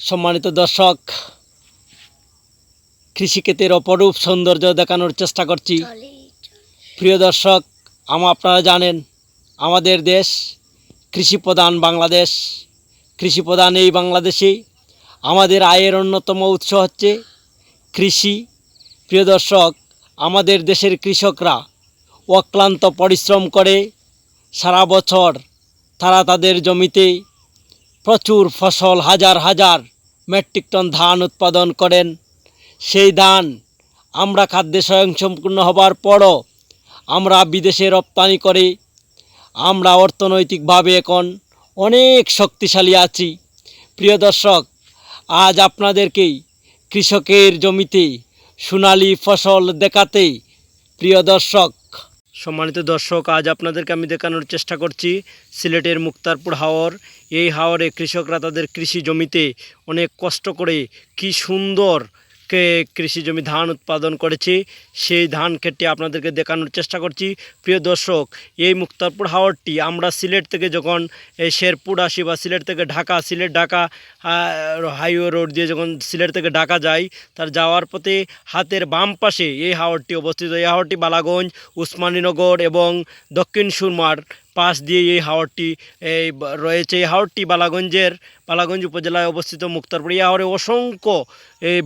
সম্মানিত দর্শক কৃষিক্ষেত্রের অপরূপ সৌন্দর্য দেখানোর চেষ্টা করছি। প্রিয় দর্শক আম আপনারা জানেন আমাদের দেশ কৃষিপ্রধান বাংলাদেশ। কৃষিপ্রধান এই বাংলাদেশে আমাদের আয়ের অন্যতম উৎস হচ্ছে কৃষি। প্রিয় দর্শক আমাদের দেশের কৃষকরা অক্লান্ত পরিশ্রম করে সারা বছর তারা তাদের জমিতে প্রচুর ফসল, হাজার হাজার মেট্রিক টন ধান উৎপাদন করেন। সেই ধান আমরা খাদ্যে স্বয়ংসম্পূর্ণ হবার পরও আমরা বিদেশে রপ্তানি করে। আমরা অর্থনৈতিকভাবে এখন অনেক শক্তিশালী আছি। প্রিয় দর্শক, আজ আপনাদেরকেই কৃষকের জমিতে সোনালি ফসল দেখাতে প্রিয় দর্শক সম্মানিত দর্শক, আজ আপনাদেরকে আমি দেখানোর চেষ্টা করছি সিলেটের মুক্তারপুর হাওর। এই হাওরে কৃষকরা তাদের কৃষি জমিতে অনেক কষ্ট করে কি সুন্দর কৃষি জমি ধান উৎপাদন করেছে, সেই ধান কেটে আপনাদেরকে দেখানোর চেষ্টা করছি। প্রিয় দর্শক, এই মুক্তারপুর হাওরটি আমরা সিলেট থেকে যখন এই শেরপুর আসি বা সিলেট থেকে ঢাকা, সিলেট ঢাকা হাইওয়ে রোড দিয়ে যখন সিলেট থেকে ঢাকা যাই, তার যাওয়ার পথে হাতের বাম পাশে এই হাওরটি অবস্থিত। এই হাওরটি বালাগঞ্জ, উসমানীনগর এবং দক্ষিণ সুরমার পাশ দিয়ে এই হাওরটি, এই রয়েছে এই হাওরটি বালাগঞ্জের, বালাগঞ্জ উপজেলায় অবস্থিত মুক্তারপুর। এই হাওরে অসংখ্য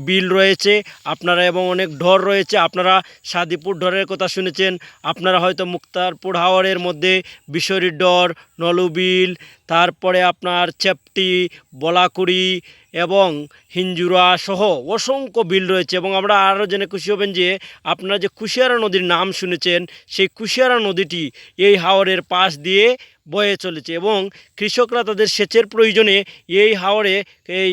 বিল রয়েছে, আপনারা এবং অনেক ঢর রয়েছে। আপনারা সাদিপুর ঢরের কথা শুনেছেন, আপনারা হয়তো মুক্তারপুর হাওরের মধ্যে বিশরীর ডর নলুবিল তারপরে আপনার চেপটি বলাকুড়ি এবং হিঞ্জুরা সহ অসংখ্য বিল রয়েছে এবং আমরা আরও জেনে খুশি হবেন যে আপনারা যে কুশিয়ারা নদীর নাম শুনেছেন, সেই কুশিয়ারা নদীটি এই হাওরের পাশ দিয়ে বয়ে চলেছে এবং কৃষকরা তাদের সেচের প্রয়োজনে এই হাওরে, এই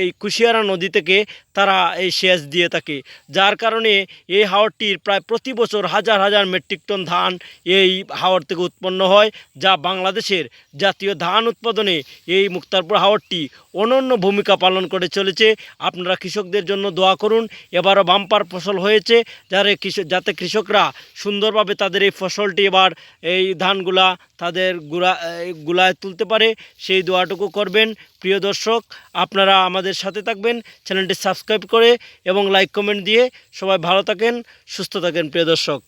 এই কুশিয়ারা নদী থেকে তারা এই সেচ দিয়ে থাকে। যার কারণে এই হাওরটির প্রায় প্রতি বছর হাজার হাজার মেট্রিক টন ধান এই হাওর থেকে উৎপন্ন হয়, যা বাংলাদেশের জাতীয় ধান উৎপাদনে এই মুক্তারপুর হাওরটি অনন্য ভূমিকা পালন করে চলেছে। আপনারা কৃষকদের জন্য দোয়া করুন, এবারও বাম্পার ফসল হয়েছে, যারে যাতে কৃষকরা সুন্দরভাবে তাদের এই ফসলটি এবার এই ধানগুলা তাদের গুড়া গুলায় তুলতে পারে, সেই দোয়াটুকু করবেন। প্রিয় দর্শক, আপনারা আমাদের সাথে থাকবেন, চ্যানেলটি সাবস্ক্রাইব করে এবং লাইক কমেন্ট দিয়ে সবাই ভালো থাকেন, সুস্থ থাকেন, প্রিয় দর্শক।